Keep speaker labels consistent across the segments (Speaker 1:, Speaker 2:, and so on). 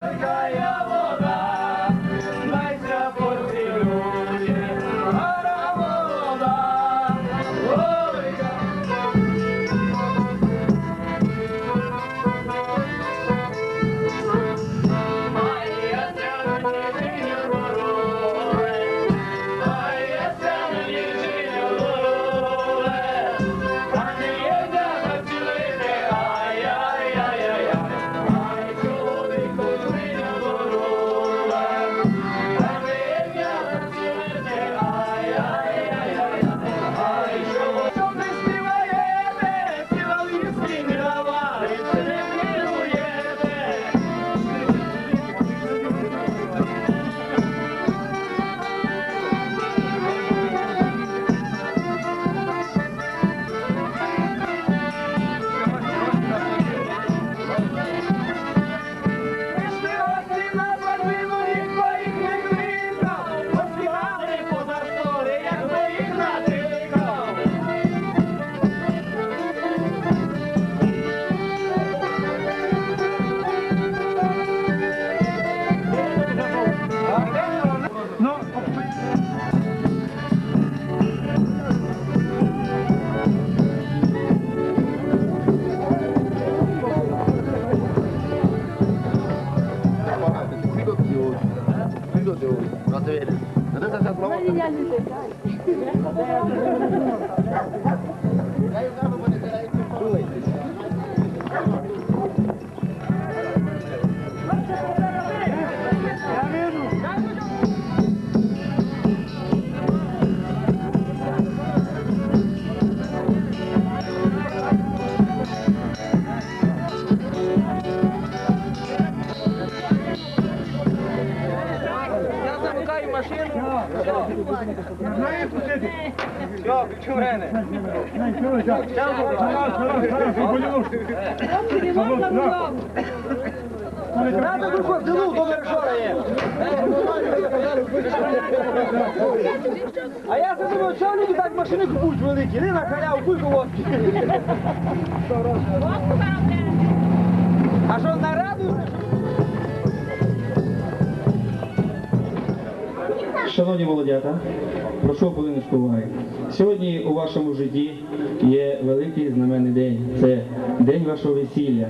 Speaker 1: Jaya! do, do nosso... Não dança essa prova. Não, não,
Speaker 2: não. Замикаю машину. Все, включу Рене. А я думаю, що люди так машини купують великі, не на халяву, кульку водки. А
Speaker 3: Шановні молодята, прошу хвилиночку уваги. Сьогодні у вашому житті є великий знаменний день. Це день вашого весілля.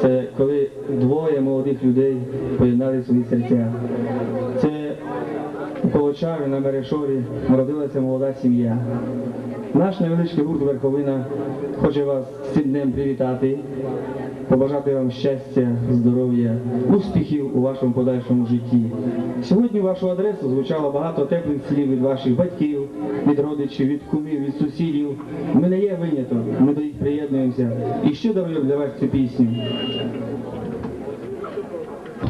Speaker 3: Це коли двоє молодих людей поєднали свої серця. Це у Колочаві на Мерешорі народилася молода сім'я. Наш невеличкий гурт Верховина хоче вас з цим днем привітати, побажати вам щастя, здоров'я, успіхів у вашому подальшому житті. Сьогодні в вашу адресу звучало багато теплих слів від ваших батьків, від родичів, від кумів, від сусідів. Ми не є виняток, ми до їх приєднуємося. І що дарує для вас цю пісню?